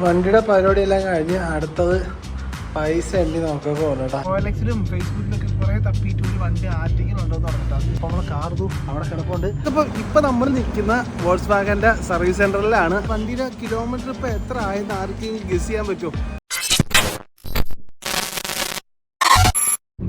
വണ്ടിയുടെ പരിപാടിയെല്ലാം കഴിഞ്ഞ് അടുത്തത് പൈസ എണ്ണി നോക്കാൻ പോകണം കേട്ടോ ഓലക്സിലും ഫേസ്ബുക്കിലൊക്കെ കുറെ തപ്പിയിട്ട് ഒരു വണ്ടി ആറ്റിങ്ങിലുണ്ടോന്ന് ഉണ്ടോന്ന് പറഞ്ഞിട്ടാണ് അപ്പൊ കാർ കാർദു അവിടെ കിടപ്പുണ്ട്. അപ്പൊ ഇപ്പൊ നമ്മൾ നിൽക്കുന്ന വോൾസ് വാഗന്റെ സർവീസ് സെന്ററിലാണ് വണ്ടിയുടെ കിലോമീറ്റർ ഇപ്പൊ എത്ര ആയെന്ന് ആർക്കെങ്കിലും ഗസ് ചെയ്യാൻ പറ്റുമോ?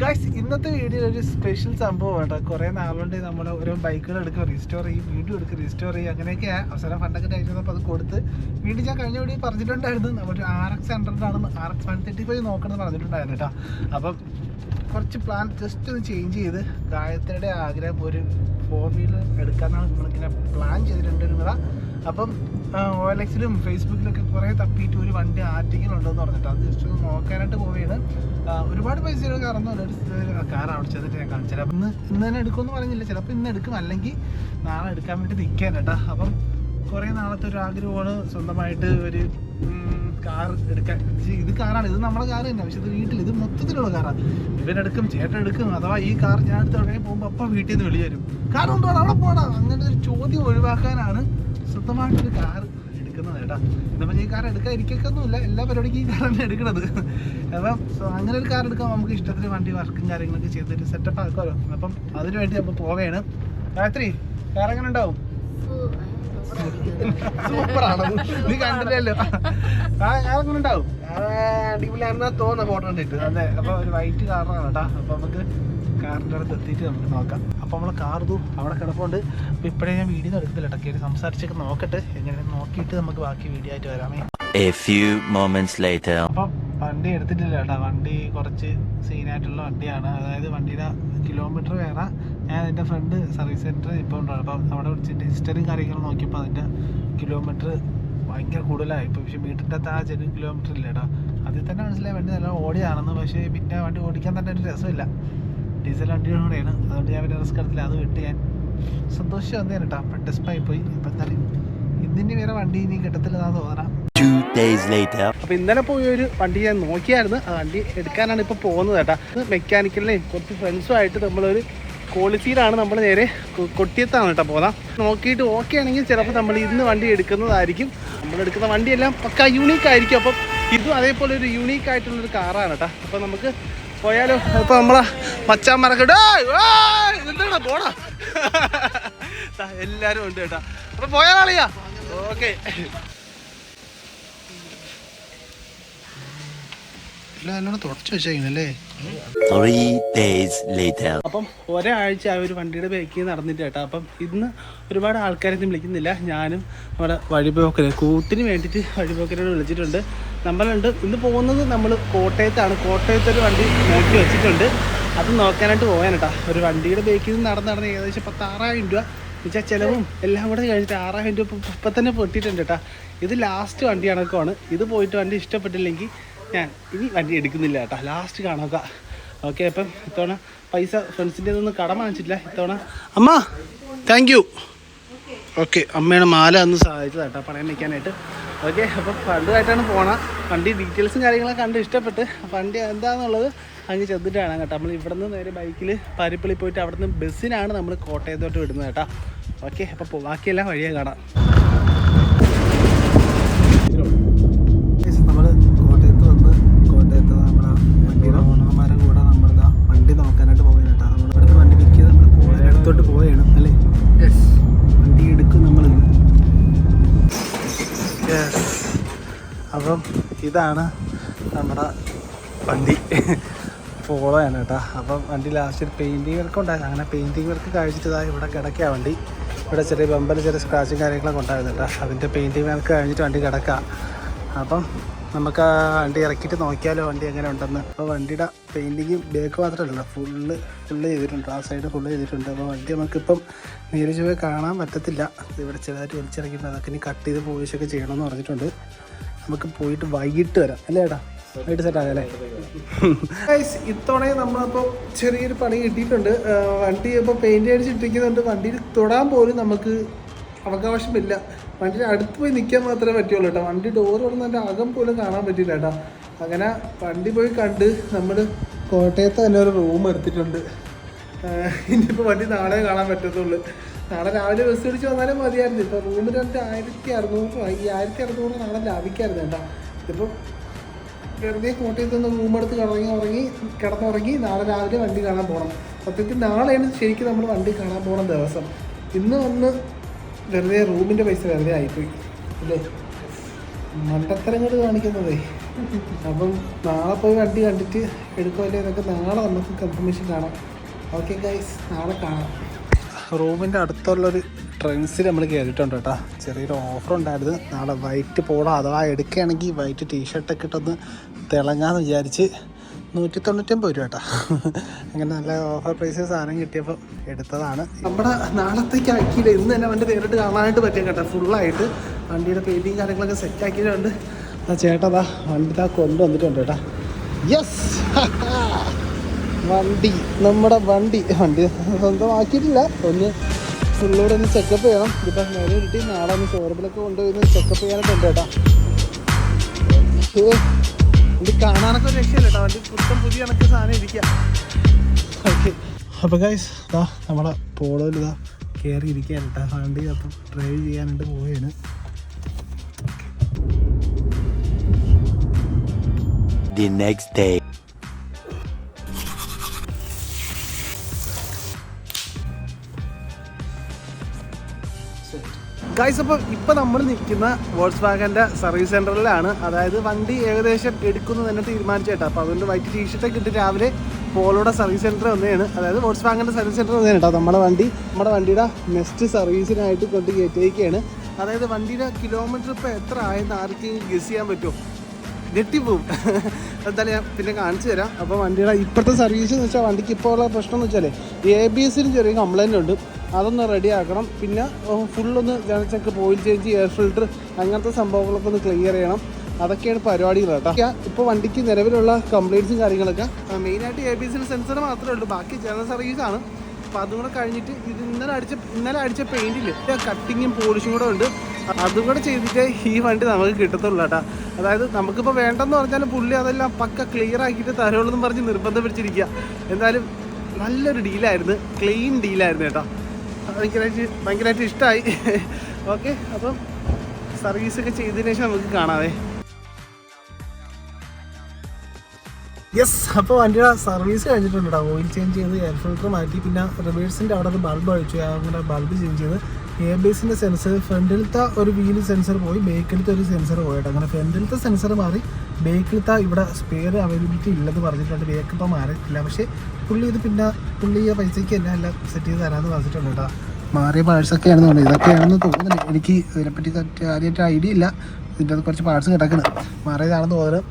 ഗൈസ് ഇന്നത്തെ വീഡിയോയിൽ ഒരു സ്പെഷ്യൽ സംഭവം കേട്ടോ കുറേ നാളുകൊണ്ട് നമ്മൾ ഓരോ ബൈക്കുകൾ എടുക്കുക റീസ്റ്റോർ ചെയ്യും വീഡിയോ എടുക്കുക റീസ്റ്റോർ ചെയ്യും. അങ്ങനെയൊക്കെ അവസരം ഫണ്ടൊക്കെ അയച്ചപ്പോൾ അത് കൊടുത്ത് വീണ്ടും ഞാൻ കഴിഞ്ഞ വീഡിയോ പറഞ്ഞിട്ടുണ്ടായിരുന്നു. നമ്മൾ R X ഹൺഡ്രഡാണ് R X one thirty five നോക്കണമെന്ന് പറഞ്ഞിട്ടുണ്ടായിരുന്നു കേട്ടോ. അപ്പം കുറച്ച് പ്ലാൻ ജസ്റ്റ് ഒന്ന് ചേഞ്ച് ചെയ്ത് ഗായത്രിയുടെ ആഗ്രഹം ഒരു ഫോർ വീലർ എടുക്കാനാണ് നമ്മളിങ്ങനെ പ്ലാൻ ചെയ്തിട്ടുണ്ട് ചെയ്തിട്ടുണ്ടായിരുന്നത്. അപ്പം എക്സിലും ഫേസ്ബുക്കിലൊക്കെ കുറേ തപ്പിയിട്ട് ഒരു വണ്ടി ആറ്റിങ്ങിലുണ്ടോയെന്ന് പറഞ്ഞിട്ട്. അത് ജസ്റ്റ് ഒന്ന് നോക്കാനായിട്ട് പോവുകയാണ്. ഒരുപാട് പൈസ കാറൊന്നും ഒരു കാർ അവിടെ ചെന്നിട്ട് ഞാൻ കാണിച്ചു അപ്പം ഇന്ന് ഇന്ന് തന്നെ എടുക്കുമെന്ന് പറഞ്ഞില്ല. ചിലപ്പോൾ ഇന്ന് എടുക്കും. അല്ലെങ്കിൽ നാളെ എടുക്കാൻ വേണ്ടി നിൽക്കാൻ കേട്ടോ. അപ്പം കുറേ നാളത്തെ ഒരു ആഗ്രഹമാണ് സ്വന്തമായിട്ട് ഒരു കാർ എടുക്കാൻ. ഇത് കാറാണ് ഇത് നമ്മുടെ കാർ തന്നെ പക്ഷെ ഇത് വീട്ടിൽ ഇത് മൊത്തത്തിലുള്ള കാറാണ് ഇവനെടുക്കും ചേട്ടൻ എടുക്കും അഥവാ ഈ കാർ ഞാൻ എടുത്ത് ഉടനെ പോകുമ്പോൾ അപ്പം വീട്ടിൽ നിന്ന് വെളി വരും കാർ കൊണ്ടുപോകണം അവിടെ പോകണം അങ്ങനെ ഒരു ചോദ്യം ഒഴിവാക്കാനാണ് സ്വന്തമായിട്ടൊരു കാർ എടുക്കുന്നത് കേട്ടാ എന്നാൽ ഈ കാർ എടുക്കാൻ ഇരിക്കൊന്നുമില്ല എല്ലാ പരിപാടിക്കും ഈ കാർ തന്നെ എടുക്കണത് അപ്പം അങ്ങനെ ഒരു കാർ എടുക്കാൻ നമുക്ക് ഇഷ്ടത്തിന് വണ്ടി വർക്കും കാര്യങ്ങളൊക്കെ ചെയ്തിട്ട് സെറ്റപ്പ് ആക്കുമല്ലോ അപ്പം അതിനു വേണ്ടി നമ്മൾ പോവുകയാണ് രാത്രി കാർ എങ്ങനെ ഉണ്ടാവും സൂപ്പറാണ്. നീ കണ്ടില്ലല്ലോ. അങ്ങനെ ഉണ്ടാവും അടിപൊളിയാണെന്നാ തോന്നുന്ന ഫോട്ടോ കണ്ടിട്ട്. അതെ അപ്പൊ ഒരു വൈറ്റ് കാറാണ് കേട്ടാ. അപ്പൊ നമുക്ക് കാറിന്റെ അടുത്ത് എത്തിയിട്ട് നമുക്ക് നോക്കാം. അപ്പൊ നമ്മൾ കാർ ഇതു അവിടെ കിടപ്പുണ്ട്. അപ്പൊ ഇപ്പഴേ ഞാൻ വീഡിയോ എടുക്കത്തില്ല കേട്ടോ. കയറി സംസാരിച്ചൊക്കെ നോക്കട്ടെ. എങ്ങനെ നോക്കിയിട്ട് നമുക്ക് ബാക്കി വീഡിയോ ആയിട്ട് വരാമേ. A few moments later. അപ്പം വണ്ടി എടുത്തിട്ടില്ല കേട്ടോ. വണ്ടി കുറച്ച് സീനായിട്ടുള്ള വണ്ടിയാണ്. അതായത് വണ്ടിയുടെ കിലോമീറ്റർ വേറെ. ഞാൻ എന്റെ ഫ്രണ്ട് സർവീസ് സെന്റർ ഇപ്പോൾ ഉണ്ടാണ് അപ്പം അവിടെ വിളിച്ചിട്ട് ഹിസ്റ്ററിയും കാര്യങ്ങളും നോക്കിയപ്പോൾ അതിന്റെ കിലോമീറ്റർ ഭയങ്കര കൂടുതലായി. ഇപ്പോൾ പക്ഷേ വീട്ടിന്റെ അകത്ത് ആ ചെറിയ കിലോമീറ്റർ ഇല്ല കേട്ടോ അതിൽ തന്നെ മനസ്സിലായി വണ്ടി നല്ല ഓടിയാണെന്ന് പക്ഷേ പിന്നെ വണ്ടി ഓടിക്കാൻ തന്നെ ഒരു രസമില്ല. ഡീസൽ വണ്ടിയുടെ കൂടെയാണ് അതുകൊണ്ട് ഞാൻ പിന്നെ റിസ്ക് എടുത്തില്ല. അത് വിട്ട് ഞാൻ സന്തോഷം വന്നേനെ കേട്ടോ അപ്പം ഡെസ്പായി പോയി. അപ്പം എന്തായാലും ഇന്നിനി വേറെ വണ്ടി ഇനി കിട്ടത്തില്ലെന്നാണ് തോന്നണം. Two days later. അപ്പൊ ഇന്നലെ പോയി ഒരു വണ്ടി ഞാൻ നോക്കിയായിരുന്നു. ആ വണ്ടി എടുക്കാനാണ് ഇപ്പൊ പോകുന്നത് കേട്ടാ മെക്കാനിക്കലിനെയും കുറച്ച് ഫ്രണ്ട്സുമായിട്ട് നമ്മളൊരു ക്വാളിറ്റിയിലാണ് നമ്മൾ നേരെ കൊട്ടിയത്താണ് കേട്ടോ പോകാം. നോക്കിയിട്ട് ഓക്കെ ആണെങ്കിൽ ചിലപ്പോൾ നമ്മൾ ഇന്ന് വണ്ടി എടുക്കുന്നതായിരിക്കും. നമ്മൾ എടുക്കുന്ന വണ്ടിയെല്ലാം പക്ക യൂണീക്ക് ആയിരിക്കും. അപ്പം ഇതും അതേപോലെ ഒരു യൂണീക്ക് ആയിട്ടുള്ളൊരു കാറാണ് കേട്ടോ. അപ്പം നമുക്ക് പോയാലോ. അപ്പം നമ്മളെ മച്ചാൻ മറക്കട്ടെ പോടാ. ദാ എല്ലാരും ഉണ്ട് കേട്ടോ. അപ്പൊ പോയാളിയാ ഓക്കെ എല്ലാം തുടച്ചു later. അപ്പം ഒരാഴ്ച ആ ഒരു വണ്ടിയുടെ ബേക്കിൽ നടന്നിട്ട് കേട്ടോ. അപ്പം ഇന്ന് ഒരുപാട് ആൾക്കാരൊന്നും വിളിക്കുന്നില്ല. ഞാനും നമ്മുടെ വഴിപോക്കര് കൂത്തിന് വേണ്ടിയിട്ട് വഴിപോക്കരോട് വിളിച്ചിട്ടുണ്ട്. നമ്മളുണ്ട് ഇന്ന് പോകുന്നത് നമ്മൾ കോട്ടയത്താണ്. കോട്ടയത്ത് ഒരു വണ്ടി നോക്കി വെച്ചിട്ടുണ്ട്. അത് നോക്കാനായിട്ട് പോകാൻ കേട്ടോ. ഒരു വണ്ടിയുടെ ബേക്കിൽ നിന്ന് നടന്ന് നടന്ന് ഏകദേശം പത്താറായിരം രൂപ. എന്നുവെച്ചാൽ ചിലവും എല്ലാം കൂടെ കഴിഞ്ഞിട്ട് ആറായിരം രൂപ ഇപ്പം തന്നെ പൊട്ടിയിട്ടുണ്ട് കേട്ടോ. ഇത് ലാസ്റ്റ് വണ്ടി കണക്കാണ് ഇത് പോയിട്ട് വണ്ടി ഇഷ്ടപ്പെട്ടില്ലെങ്കിൽ ഞാൻ ഇനി വണ്ടി എടുക്കുന്നില്ല കേട്ടോ. ലാസ്റ്റ് കാണുക. ഓക്കെ അപ്പം ഇത്തവണ പൈസ ഫ്രണ്ട്സിന്റെ ഒന്നും കടം വാങ്ങിച്ചിട്ടില്ല. ഇത്തവണ അമ്മ താങ്ക് യു ഓക്കെ അമ്മയുടെ മാല അന്ന് സഹായിച്ചത് കേട്ടോ പണയം വയ്ക്കാനായിട്ട് ഓക്കെ അപ്പം ഫണ്ടുമായിട്ടാണ് പോണ. വണ്ടി ഡീറ്റെയിൽസും കാര്യങ്ങളൊക്കെ കണ്ട് ഇഷ്ടപ്പെട്ട്. വണ്ടി എന്താണെന്നുള്ളത് അങ്ങ് ചെന്നിട്ട് കാണാം കേട്ടോ. നമ്മൾ ഇവിടെ നിന്ന് നേരെ ബൈക്കിൽ പാരിപ്പള്ളി പോയിട്ട് അവിടെ നിന്ന് ബസ്സിനാണ് നമ്മൾ കോട്ടയത്തോട്ട് വിടുന്നത് കേട്ടോ. ഓക്കെ അപ്പോൾ ബാക്കിയെല്ലാം വഴിയെ കാണാം. അപ്പം ഇതാണ് നമ്മുടെ വണ്ടി. ഫോളോയാണ് കേട്ടോ. അപ്പം വണ്ടി ലാസ്റ്റ് പെയിന്റിങ് വർക്ക് ഉണ്ടായിരുന്നു. അങ്ങനെ പെയിന്റിങ് വർക്ക് കഴിച്ചിട്ടതാ ഇവിടെ കിടക്കുക വണ്ടി. ഇവിടെ ചെറിയ ബമ്പറിൽ ചെറിയ സ്ക്രാച്ചും കാര്യങ്ങളൊക്കെ ഉണ്ടായിരുന്നു കേട്ടോ. അതിന്റെ പെയിന്റിങ് വർക്ക് കഴിഞ്ഞിട്ട് വണ്ടി കിടക്കുക അപ്പം നമുക്ക് ആ വണ്ടി ഇറക്കിയിട്ട് നോക്കിയാലോ വണ്ടി എങ്ങനെ ഉണ്ടെന്ന്. അപ്പോൾ വണ്ടിയുടെ പെയിന്റിങ്ങും ബേക്ക് മാത്രമല്ല ഫുള്ള് ഫുള്ള് ചെയ്തിട്ടുണ്ട്. ആ സൈഡ് ഫുള്ള് ചെയ്തിട്ടുണ്ട്. അപ്പോൾ വണ്ടി നമുക്കിപ്പം നേരിച്ച് പോയി കാണാൻ പറ്റത്തില്ല. ഇവിടെ ചെറുതായിട്ട് വലിച്ചിറക്കിയിട്ടുണ്ട്. അതൊക്കെ ഇനി കട്ട് ചെയ്ത് പോളിഷൊക്കെ ചെയ്യണമെന്ന് പറഞ്ഞിട്ടുണ്ട്. നമുക്ക് പോയിട്ട് വൈകിട്ട് വരാം. അല്ലേ ഏട്ടാ? വൈകിട്ട് സെറ്റ് ആകാം അല്ലേ? ഇത്തവണ നമ്മളിപ്പോൾ ചെറിയൊരു പണി കിട്ടിയിട്ടുണ്ട്. വണ്ടി ഇപ്പോൾ പെയിന്റ് അടിച്ചിട്ടിരിക്കുന്നുണ്ട് വണ്ടിയിൽ തൊടാൻ പോലും നമുക്ക് അവകാശമില്ല. വണ്ടി അടുത്ത് പോയി നിൽക്കാൻ മാത്രമേ പറ്റുള്ളൂ കേട്ടോ. വണ്ടി ഡോർ തുറന്നതിന്റെ അകം പോലും കാണാൻ പറ്റില്ല കേട്ടോ. അങ്ങനെ വണ്ടി പോയി കണ്ട് നമ്മൾ കോട്ടയത്ത് തന്നെ ഒരു റൂം എടുത്തിട്ടുണ്ട്. ഇനിയിപ്പോൾ വണ്ടി നാളെ കാണാൻ പറ്റത്തുള്ളൂ. നാളെ രാവിലെ ബസ് പിടിച്ച് വന്നാലും മതിയായിരുന്നു. ഇപ്പൊ റൂമിന് രണ്ട് ആയിരത്തി അറുന്നൂറ് ഈ ആയിരത്തി അറുന്നൂറ് നാളെ ലാഭിക്കായിരുന്നു കേട്ടോ. ഇതിപ്പോൾ വെറുതെ കോട്ടയത്ത് നിന്ന് റൂം എടുത്ത് കിടങ്ങി ഉറങ്ങി കിടന്നുറങ്ങി നാളെ രാവിലെ വണ്ടി കാണാൻ പോകണം സത്യത്തിൽ നാളെയാണ് ശരിക്കും നമ്മൾ വണ്ടി കാണാൻ പോകണം ദിവസം. ഇന്ന് വന്ന് വെറുതെ റൂമിന്റെ പൈസ വെറുതെ ആയിപ്പോയി. അല്ലേ? മണ്ടത്തരങ്ങൾ കാണിക്കുന്നതേ. അപ്പം നാളെ പോയി വണ്ടി കണ്ടിട്ട് എടുക്കുമല്ലേ എന്നൊക്കെ നാളെ നമുക്ക് കൺഫർമേഷൻ കാണാം. ഓക്കെ ഗൈസ് നാളെ കാണാം. റൂമിന്റെ അടുത്തുള്ളൊരു ട്രെൻഡ്സിൽ നമ്മൾ കയറിയിട്ടുണ്ട് കേട്ടോ. ചെറിയൊരു ഓഫർ ഉണ്ടായിരുന്നു. നാളെ വൈറ്റ് പോളോ അഥവാ എടുക്കുകയാണെങ്കിൽ വൈറ്റ് ടീഷർട്ടൊക്കെ ഇട്ടൊന്ന് തിളങ്ങാന്ന് വിചാരിച്ച് നൂറ്റി തൊണ്ണൂറ്റൊമ്പത് രൂപ കേട്ടോ. അങ്ങനെ നല്ല ഓഫർ പ്രൈസ് സാധനം കിട്ടിയപ്പോൾ എടുത്തതാണ്. നമ്മുടെ നാളത്തേക്ക് ആക്കിയില്ല. ഇന്ന് തന്നെ വണ്ടി നേരിട്ട് കാണാനായിട്ട് പറ്റും കേട്ടോ. ഫുള്ളായിട്ട് വണ്ടിയുടെ പെയിന്റിങ് കാര്യങ്ങളൊക്കെ സെറ്റ് ആക്കിയിട്ടുണ്ട്. ആ ചേട്ടതാ വണ്ടി താ കൊണ്ടുവന്നിട്ടുണ്ട് കേട്ടോ. യെസ് വണ്ടി നമ്മുടെ വണ്ടി. വണ്ടി സ്വന്തമാക്കിയിട്ടില്ല. ഒന്ന് ഫുള്ളോടെ ഒന്ന് ചെക്കപ്പ് ചെയ്യണം. ഇപ്പം നേരെ കിട്ടി നാളെ ഒന്ന് ഷോറൂമിലൊക്കെ കൊണ്ടുപോയി ചെക്കപ്പ് ചെയ്യാനായിട്ടുണ്ട് കേട്ടോ. ഇത് കാണാനൊക്കെ ഒരു രക്ഷയില്ല വണ്ടി പുത്തം പുതിയ കണക്ക് സാധനം ഇരിക്കാം. ഓക്കെ. അപ്പോൾ ഗൈസ് ഇതാ നമ്മളെ പോളോയിൽ ഇതാ കയറി ഇരിക്കാൻ കേട്ടോ. വണ്ടി അപ്പം ഡ്രൈവ് ചെയ്യാനായിട്ട് പോവുകയാണ് The next day. ഗൈസ് അപ്പോൾ ഇപ്പോൾ നമ്മൾ നിൽക്കുന്ന വോൾസ് വാഗന്റെ സർവീസ് സെന്ററിലാണ് അതായത് വണ്ടി ഏകദേശം എടുക്കുന്നു തന്നെ തീരുമാനിച്ചേട്ടാ അപ്പോൾ അതുകൊണ്ട് വൈറ്റ് ടീഷർട്ടൊക്കെ ഇട്ട് രാവിലെ പോളോടെ സർവീസ് സെന്റർ വന്നതാണ്. അതായത് വോൾസ് വാഗന്റെ സർവീസ് സെന്റർ വന്നതാണ് കേട്ടോ. നമ്മുടെ വണ്ടി നമ്മുടെ വണ്ടിയുടെ നെക്സ്റ്റ് സർവീസിനായിട്ട് കൊണ്ട് കയറ്റിയേക്കാണ്. അതായത് വണ്ടിയുടെ കിലോമീറ്റർ ഇപ്പോൾ എത്ര ആയെന്ന് ആർക്കെങ്കിലും ഗസ് ചെയ്യാൻ പറ്റുമോ? ഞെട്ടിപ്പോവും എന്തായാലും ഞാൻ പിന്നെ കാണിച്ചു തരാം. അപ്പോൾ വണ്ടിയുടെ ഇപ്പോഴത്തെ സർവീസ് എന്ന് വെച്ചാൽ വണ്ടിക്ക് ഇപ്പോൾ ഉള്ള പ്രശ്നം എന്ന് വെച്ചാൽ എ ബി എസിന് ചെറിയ കംപ്ലൈന്റ് ഉണ്ട്. അതൊന്ന് റെഡിയാക്കണം. പിന്നെ ഫുള്ളൊന്ന് check oil change air filter അങ്ങനത്തെ സംഭവങ്ങളൊക്കെ ഒന്ന് ക്ലിയർ ചെയ്യണം. അതൊക്കെയാണ് പരിപാടികൾ കേട്ടോ. ഇപ്പോൾ വണ്ടിക്ക് നിലവിലുള്ള കംപ്ലയിൻസും കാര്യങ്ങളൊക്കെ. മെയിനായിട്ട് എ ബി സി സെൻസർ മാത്രമേ ഉള്ളൂ. ബാക്കി ജനറൽ സർവീസാണ് അപ്പോൾ അതും കൂടെ കഴിഞ്ഞിട്ട് ഇത് ഇന്നലെ അടിച്ച ഇന്നലെ അടിച്ച പെയിന്റിൽ കട്ടിങ്ങും പോളിഷും കൂടെ ഉണ്ട്. അതും കൂടെ ചെയ്തിട്ട് ഈ വണ്ടി നമുക്ക് കിട്ടത്തുള്ളൂ കേട്ടോ. അതായത് നമുക്കിപ്പോൾ വേണ്ടെന്ന് പറഞ്ഞാലും പുള്ളി അതെല്ലാം പക്ക ക്ലിയർ ആക്കിയിട്ട് തരുള്ളൂ എന്ന് പറഞ്ഞ് നിർബന്ധം പിടിച്ചിരിക്കുക എന്തായാലും നല്ലൊരു ഡീലായിരുന്നു ക്ലീൻ ഡീലായിരുന്നു കേട്ടോ. ഭയങ്കരമായിട്ട് ഭയങ്കരമായിട്ട് ഇഷ്ടമായി ഓക്കെ അപ്പം സർവീസൊക്കെ ചെയ്തതിന് ശേഷം നമുക്ക് കാണാവേ. യെസ് അപ്പോൾ വണ്ടിയുടെ സർവീസ് കഴിഞ്ഞിട്ടുണ്ട്? ഓയിൽ ചേഞ്ച് ചെയ്ത് എയർ ഫിൽറ്റർ മാറ്റി പിന്നെ റിവേഴ്സിന്റെ അവിടെ ഒരു ബൾബ് അഴിച്ചു അങ്ങനെ ബൾബ് ചേഞ്ച് ചെയ്ത് എയർ ബേസിന്റെ സെൻസർ ഫ്രണ്ടിലത്തെ ഒരു വീൽ സെൻസർ പോയി ബേക്കിലത്തെ ഒരു സെൻസർ പോയിട്ട്. അങ്ങനെ ഫ്രണ്ടിലത്തെ സെൻസർ മാറി ബേക്കിലത്തെ ഇവിടെ സ്പെയർ അവൈലബിലിറ്റി ഇല്ലെന്ന് പറഞ്ഞിട്ടുണ്ട്. ബേക്ക് മാറിയിട്ടില്ല. പക്ഷേ പുള്ളി ഇത് പിന്നെ പുള്ളി ആ പൈസയ്ക്ക് അല്ല എല്ലാം സെറ്റ് ചെയ്ത് തരാമെന്ന് പറഞ്ഞിട്ടുണ്ട് കേട്ടോ. മാറിയ പാഴ്സൊക്കെ ആണെന്ന് തോന്നുന്നു. ഇതൊക്കെയാണെന്ന് തോന്നുന്നു എനിക്ക് ഇതിനെപ്പറ്റി കാര്യമായിട്ട് ഐഡിയ ഇല്ല. ഇതിന്റെ അത് കുറച്ച് പാഴ്സ് കിടക്കണം. മാറിയതാണെന്ന് തോന്നുന്നു.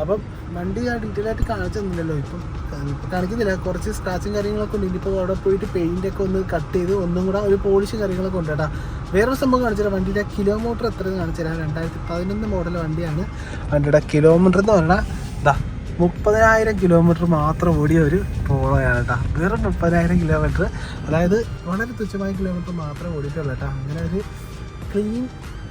അപ്പം വണ്ടി ആ ഡീറ്റെയിൽ ആയിട്ട് കാണിച്ചൊന്നുമില്ലല്ലോ ഇപ്പം. ഇപ്പം കാണിക്കുന്നില്ല. കുറച്ച് സ്ക്രാച്ചും കാര്യങ്ങളൊക്കെ ഉണ്ട്. ഇനിയിപ്പോൾ അവിടെ പോയിട്ട് പെയിന്റ് ഒക്കെ ഒന്ന് കട്ട് ചെയ്ത് ഒന്നും കൂടെ ഒരു പോളിഷ് കാര്യങ്ങളൊക്കെ ഉണ്ട് കേട്ടോ. വേറൊരു സംഭവം കാണിച്ചുതരാം. വണ്ടിയുടെ കിലോമീറ്റർ എത്ര കാണിച്ചുതരാം. രണ്ടായിരത്തി പതിനൊന്ന് മോഡൽ വണ്ടിയാണ്. വണ്ടിയുടെ കിലോമീറ്റർ എന്ന് പറഞ്ഞാൽ ഇതാ മുപ്പതിനായിരം കിലോമീറ്റർ മാത്രം ഓടിയ ഒരു പോളോയാണ് കേട്ടോ വെറും മുപ്പതിനായിരം കിലോമീറ്റർ. അതായത് വളരെ തുച്ഛമായ കിലോമീറ്റർ മാത്രം ഓടിയിട്ടുള്ളൂ കേട്ടോ. അങ്ങനെ ഒരു ക്ലീൻ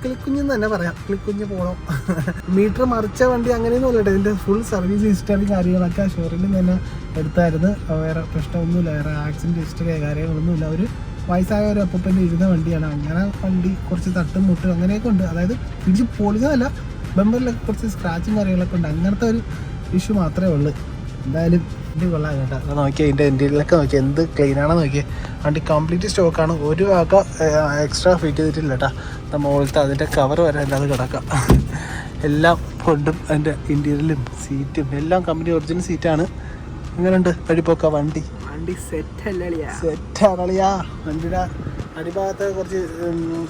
കിളിക്കുഞ്ഞെന്ന് തന്നെ പറയാം. കിളിക്കുഞ്ഞ് പോകണം മീറ്റർ മറിച്ച വണ്ടി അങ്ങനെയൊന്നും അല്ല കേട്ടോ. ഇതിന്റെ ഫുൾ സർവീസ് ഹിസ്റ്ററി കാര്യങ്ങളൊക്കെ ഷോറൂമിൽ തന്നെ എടുത്തായിരുന്നു. വേറെ പ്രശ്നമൊന്നുമില്ല. വേറെ ആക്സിഡന്റ് ഹിസ്റ്ററി കാര്യങ്ങളൊന്നുമില്ല. ഒരു വയസ്സായ ഒരു അപ്പൂപ്പന്റെ ഇരുന്ന വണ്ടിയാണ്. അങ്ങനെ വണ്ടി കുറച്ച് തട്ടും മുട്ടും അങ്ങനെയൊക്കെ ഉണ്ട്. അതായത് പിടിച്ച് പൊളിച്ചതല്ല ബമ്പറിലൊക്കെ കുറച്ച് സ്ക്രാച്ചും കാര്യങ്ങളൊക്കെ ഉണ്ട്. അങ്ങനത്തെ ഒരു ഇഷ്യൂ മാത്രമേ ഉള്ളൂ. എന്തായാലും ഇനി കൊള്ളാം കേട്ടോ. അത് നോക്കിയാൽ ഇതിന്റെ ഇന്ത്യയിലൊക്കെ നോക്കിയാൽ എന്ത് ക്ലീൻ ആണെന്ന് നോക്കിയാൽ വണ്ടി കംപ്ലീറ്റ് സ്റ്റോക്കാണ് ഒരു വക എക്സ്ട്രാ ഫിറ്റ് ചെയ്തിട്ടില്ല കേട്ടോ. അത് മുകളിലത്തെ അതിന്റെ കവർ വരെ അല്ലാതെ കിടക്കാം. എല്ലാം കൊണ്ടും അതിന്റെ ഇന്റീരിയലും സീറ്റും എല്ലാം കമ്പനി ഒറിജിനൽ സീറ്റാണ് എങ്ങനെയുണ്ട്? വഴിപ്പോക്ക വണ്ടി? വണ്ടി സെറ്റ് സെറ്റ് സെറ്റാണളിയാ വണ്ടിയുടെ അടിഭാഗത്ത് കുറച്ച്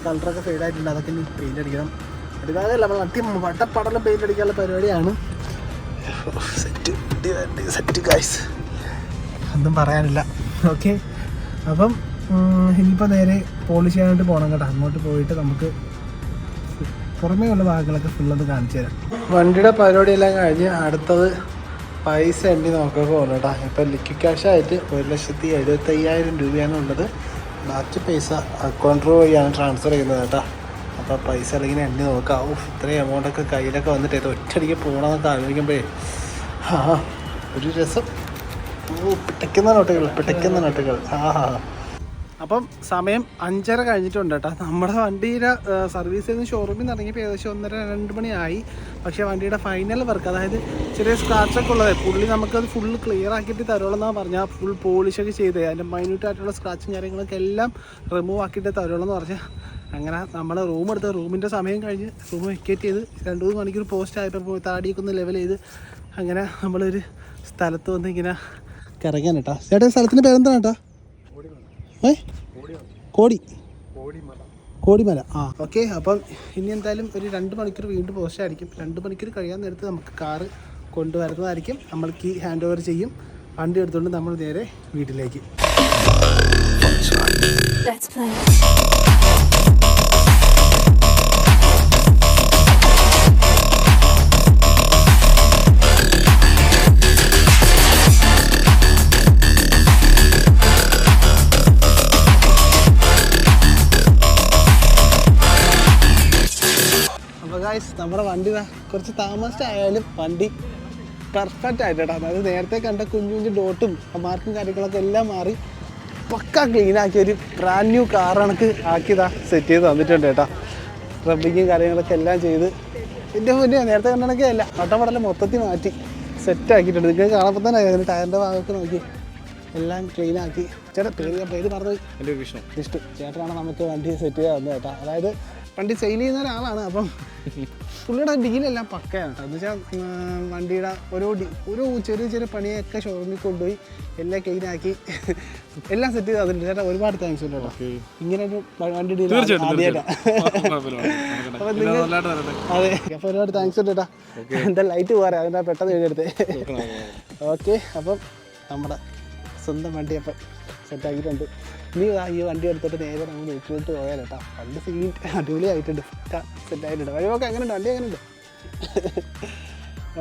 കളറൊക്കെ ഫെയ്ഡായിട്ടുണ്ട് അതൊക്കെ ഇനി പെയിന്റ് അടിക്കണം. അടിഭാഗമല്ല നമ്മൾ അത്യം വട്ടപ്പടലും പെയിന്റ് അടിക്കാനുള്ള പരിപാടിയാണ്. സെറ്റ് ഗൈസ് ഒന്നും പറയാനില്ല. ഓക്കെ അപ്പം ഇനിയിപ്പോൾ നേരെ പോളിഷ് ചെയ്യാനായിട്ട് പോകണം കേട്ടോ. അങ്ങോട്ട് പോയിട്ട് നമുക്ക് പുറമേ ഉള്ള ഭാഗങ്ങളൊക്കെ ഫുള്ളത് കാണിച്ചു തരാം. വണ്ടിയുടെ പരിപാടിയെല്ലാം കഴിഞ്ഞ് അടുത്തത് പൈസ എണ്ണി നോക്കാൻ പോകണം കേട്ടോ. ഇപ്പം ലിക്വിഡ് ക്യാഷ് ആയിട്ട് ഒരു ലക്ഷത്തി എഴുപത്തയ്യായിരം രൂപയാണ് ഉള്ളത്. ബാക്കി പൈസ അക്കൗണ്ട് വഴിയാണ് ട്രാൻസ്ഫർ ചെയ്യുന്നത് കേട്ടോ. അപ്പോൾ പൈസ അല്ലെങ്കിൽ എണ്ണി നോക്കാം. ഓ ഇത്രയും എമൗണ്ടൊക്കെ കയ്യിലൊക്കെ വന്നിട്ട് ഇത് ഒറ്റയടിക്ക് പോകണമെന്നൊക്കെ ആലോചിക്കുമ്പോഴേ ആ ഒരു രസം. ഓ പിട്ടയ്ക്കുന്ന നോട്ടുകൾ പിട്ടയ്ക്കുന്ന നോട്ടുകൾ. ആ ഹാ അപ്പം സമയം അഞ്ചര കഴിഞ്ഞിട്ടുണ്ട് കേട്ടോ. നമ്മുടെ വണ്ടിയുടെ സർവീസ് ചെയ്ത് ഷോറൂമിൽ നിന്ന് ഇറങ്ങിയപ്പോൾ ഏകദേശം ഒന്നര രണ്ട് മണിയായി. പക്ഷേ വണ്ടിയുടെ ഫൈനൽ വർക്ക് അതായത് ചെറിയ സ്ക്രാച്ചൊക്കെ ഉള്ളത് പുള്ളി നമുക്കത് ഫുൾ ക്ലിയർ ആക്കിയിട്ട് തരുള്ളൂ പറഞ്ഞാൽ ഫുൾ പോളിഷൊക്കെ ചെയ്ത്. അതിന്റെ മൈന്യൂട്ട് ആയിട്ടുള്ള സ്ക്രാച്ചും കാര്യങ്ങളൊക്കെ എല്ലാം റിമൂവ് ആക്കിയിട്ട് തരുള്ളൂ എന്ന് പറഞ്ഞാൽ അങ്ങനെ നമ്മൾ റൂം എടുത്ത് റൂമിന്റെ സമയം കഴിഞ്ഞ് റൂം വെക്കേറ്റ് ചെയ്ത് രണ്ട് മൂന്ന് മണിക്കൂർ പോസ്റ്റ് ആയപ്പോൾ താടിയൊക്കെ ഒന്ന് ലെവൽ ചെയ്ത് അങ്ങനെ നമ്മളൊരു സ്ഥലത്ത് വന്ന് ഇങ്ങനെ കറങ്ങാൻ കേട്ടോ. ചേട്ടാ സ്ഥലത്തിന്റെ പേരെന്താണ് കേട്ടോ? ഏ? കോടി. കോടിമല. ആ ഓക്കെ. അപ്പം ഇനി എന്തായാലും ഒരു രണ്ട് മണിക്കൂർ വീണ്ടും പോസ്റ്റ് ആയിരിക്കും. രണ്ട് മണിക്കൂർ കഴിയാൻ നേരത്ത് നമുക്ക് കാറ് കൊണ്ടുവരുന്നതായിരിക്കും. നമ്മൾ കീ ഹാൻഡ് ഓവർ ചെയ്യും. വണ്ടി എടുത്തുകൊണ്ട് നമ്മൾ നേരെ വീട്ടിലേക്ക്. Let's play. ഗായ്സ് നമ്മുടെ വണ്ടി കുറച്ച് താമസിച്ചായാലും വണ്ടി പെർഫെക്റ്റ് ആയിട്ട് കേട്ടോ അതായത് നേരത്തെ കണ്ട കുഞ്ഞു കുഞ്ഞു ഡോട്ടും മാർക്കും കാര്യങ്ങളൊക്കെ എല്ലാം മാറി. പക്ക ക്ലീൻ ആക്കി ഒരു ബ്രാൻഡ് ന്യൂ കാർ കണക്ക് ആക്കിയതാ സെറ്റ് ചെയ്ത് തന്നിട്ടുണ്ട് കേട്ടോ. റബ്ബിങ്ങും കാര്യങ്ങളൊക്കെ എല്ലാം ചെയ്ത്. എന്റെ മുന്നേ നേരത്തെ കണ്ടണക്കേ അല്ല. ഒട്ടപ്പടലം മൊത്തത്തിൽ മാറ്റി സെറ്റ് ആക്കിയിട്ടുണ്ട്. നിങ്ങൾക്ക് കാണുമ്പോൾ തന്നെ അതിന് ടയറിന്റെ ഭാഗമൊക്കെ നോക്കി. എല്ലാം ക്ലീൻ ആക്കി. ചേട്ടാ പേര് പേര് മറന്നുപോയി എന്റെ വിഷ്ണു. ഇഷ്ടം ചേട്ടനാണ് നമുക്ക് വണ്ടി സെറ്റ് ചെയ്യാൻ തന്നെ കേട്ടോ. അതായത് വണ്ടി സെയിൽ ചെയ്യുന്ന ഒരാളാണ്. അപ്പം പുള്ളിയുടെ ഡീലെല്ലാം പക്കയാണ്. എന്ന് വെച്ചാൽ വണ്ടിയുടെ ഓരോ ഡി ഓരോ ചെറിയ ചെറിയ പണിയൊക്കെ ഷോറൂമിൽ കൊണ്ടുപോയി എല്ലാം ക്ലീനാക്കി എല്ലാം സെറ്റ് ചെയ്ത് അതിന്റെ ചേട്ടാ ഒരുപാട് താങ്ക്സ് ഉണ്ട് കേട്ടോ. ഇങ്ങനെ ഒരു വണ്ടി ഡീൽ അതെ. അപ്പോൾ ഒരുപാട് താങ്ക്സ് ഉണ്ട് കേട്ടോ. എന്താ ലൈറ്റ് പോരാ അതിന്റെ പെട്ടെന്ന് എഴുതിയെടുത്തേ ഓക്കെ അപ്പം നമ്മുടെ സ്വന്തം വണ്ടി അപ്പം സെറ്റാക്കിയിട്ടുണ്ട് നീ ഈ വണ്ടി എടുത്തിട്ട് നേരെ നമ്മൾ വീട്ടിലോട്ട് പോയാൽ കേട്ടോ വണ്ടി സീൻ അടിപൊളിയായിട്ടുണ്ട്. സെറ്റായിട്ടുണ്ട് അങ്ങനെ ഉണ്ട് വണ്ടി എങ്ങനെയുണ്ട്?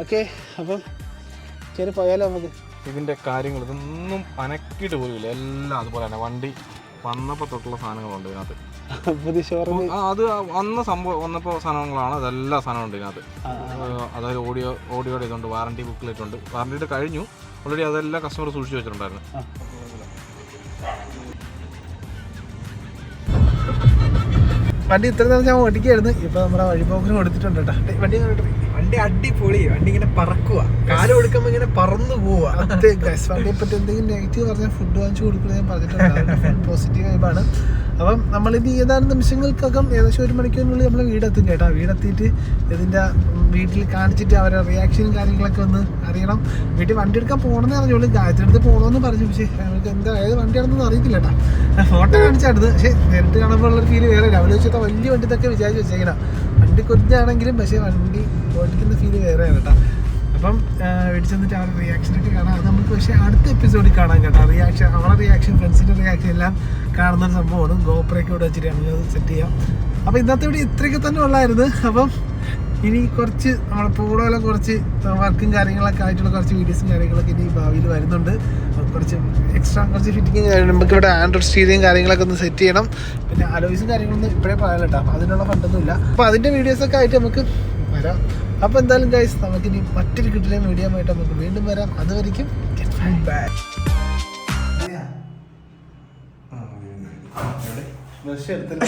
ഓക്കെ അപ്പം കയറി പോയാലോ നമുക്ക്? ഇതിന്റെ കാര്യങ്ങൾ ഇതൊന്നും അനക്കിയിട്ട് ഇല്ല. എല്ലാം അതുപോലെ തന്നെ. വണ്ടി വന്നപ്പോൾ തൊട്ടുള്ള സാധനങ്ങളുണ്ട് ഇതിനകത്ത്. പുതിയ ഷോറൂം ആ, അത് വന്ന സംഭവം വന്നപ്പോൾ സാധനങ്ങളാണ്. അതെല്ലാ സാധനവും ഉണ്ട് ഇതിനകത്ത് അതായത് ഓഡിയോ ഓഡിയോയുടെ ഇതുണ്ട് വാറണ്ടി ബുക്കിലിട്ടുണ്ട് വാറണ്ടിയുടെ കഴിഞ്ഞു. ഓൾറെഡി അതെല്ലാം കസ്റ്റമർ സൂക്ഷിച്ച് വെച്ചിട്ടുണ്ടായിരുന്നു. വണ്ടി ഇത്ര ദിവസം ഞാൻ ഓടിക്കായിരുന്നു. ഇപ്പൊ നമ്മുടെ വഴിപോക്കിന് കൊടുത്തിട്ടുണ്ട് കേട്ടോ. വണ്ടി വണ്ടി അടിപൊളി വണ്ടി ഇങ്ങനെ പറക്കുക കാലം എടുക്കുമ്പോ ഇങ്ങനെ പറന്നു പോവാ. അതെ ഗൈസ് വണ്ടിയെ പറ്റി എന്തെങ്കിലും നെഗറ്റീവ് പറഞ്ഞാൽ ഫുഡ് വാങ്ങിച്ചു കൊടുക്കുന്നത് ഞാൻ പറഞ്ഞിട്ടുണ്ട്. പോസിറ്റീവ് വൈബാണ് അപ്പം നമ്മളിത് ഏതാനും നിമിഷങ്ങൾക്കകം ഏകദേശം ഒരു മണിക്കൂറിനുള്ളിൽ നമ്മൾ വീടെത്തും കേട്ടോ. വീടെത്തിയിട്ട് ഇതിന്റെ വീട്ടിൽ കാണിച്ചിട്ട് അവരെ റിയാക്ഷനും കാര്യങ്ങളൊക്കെ ഒന്ന് അറിയണം. വീട്ടിൽ വണ്ടി എടുക്കാൻ പോകണമെന്ന് അറിഞ്ഞോളൂ. ഗായത്രി അടുത്ത് പോകണമെന്ന് പറഞ്ഞു. പക്ഷേ നമുക്ക് എന്താ ഏത് വണ്ടിയാണെന്നൊന്നും അറിയത്തില്ല കേട്ടോ. ഫോട്ടോ കാണിച്ചായിരുന്നു പക്ഷേ നേരിട്ട് കാണുമ്പോൾ ഉള്ളൊരു ഫീൽ വേറെ. രാവിലെ വെച്ചാൽ വലിയ വണ്ടി ഇതൊക്കെ വിചാരിച്ച് വെച്ചേക്കണം. വണ്ടി കുറിച്ചാണെങ്കിലും പക്ഷേ വണ്ടി ഓടിക്കുന്ന ഫീൽ വേറെയാണ് കേട്ടോ. അപ്പം ചെന്നിട്ട് അവരുടെ റിയാക്ഷൻ ഒക്കെ കാണാം. അത് നമുക്ക് പക്ഷേ അടുത്ത എപ്പിസോഡിൽ കാണാൻ കേട്ടോ. റിയാക്ഷൻ അവരുടെ റിയാക്ഷൻ ഫ്രണ്ട്സിന്റെ റിയാക്ഷൻ എല്ലാം കാണുന്ന ഒരു സംഭവമാണ്. ഗോപ്രയൊക്കെ ഇവിടെ വെച്ചിട്ട് നമുക്ക് സെറ്റ് ചെയ്യാം. അപ്പം ഇന്നത്തെ വീഡിയോ ഇത്രയൊക്കെ തന്നെ ഉള്ളായിരുന്നു. അപ്പം ഇനി കുറച്ച് നമ്മളെ കൂടുതലും കുറച്ച് വർക്കും കാര്യങ്ങളൊക്കെ ആയിട്ടുള്ള കുറച്ച് വീഡിയോസും കാര്യങ്ങളൊക്കെ ഇനി ഭാവിയിൽ വരുന്നുണ്ട്. കുറച്ച് എക്സ്ട്രാ കുറച്ച് ഫിറ്റിങ്ങും കാര്യങ്ങളും നമുക്ക് ഇവിടെ ആൻഡ്രോയിഡ് സ്റ്റീരിയും കാര്യങ്ങളൊക്കെ ഒന്ന് സെറ്റ് ചെയ്യണം. പിന്നെ അലോയ്സും കാര്യങ്ങളൊന്നും ഇപ്പോഴേ പറയാൻ കേട്ടോ അതിനുള്ള ഫണ്ടൊന്നുമില്ല അപ്പോൾ അതിന്റെ വീഡിയോസൊക്കെ ആയിട്ട് നമുക്ക് വരാം. അപ്പോൾ എന്തായാലും ഗൈസ് നമുക്കിനി മറ്റൊരു കിട്ടിയ വീഡിയോ ആയിട്ട് നമുക്ക് വീണ്ടും വരാം. അതുവരിക്കും ബ്രഷ് എടുത്തില്ല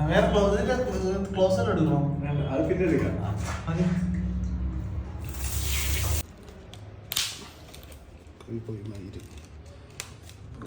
വേറെ ക്ലോസർ എടുക്കണോ അത് പിന്നെ എടുക്കാം. പോയി മയിൽ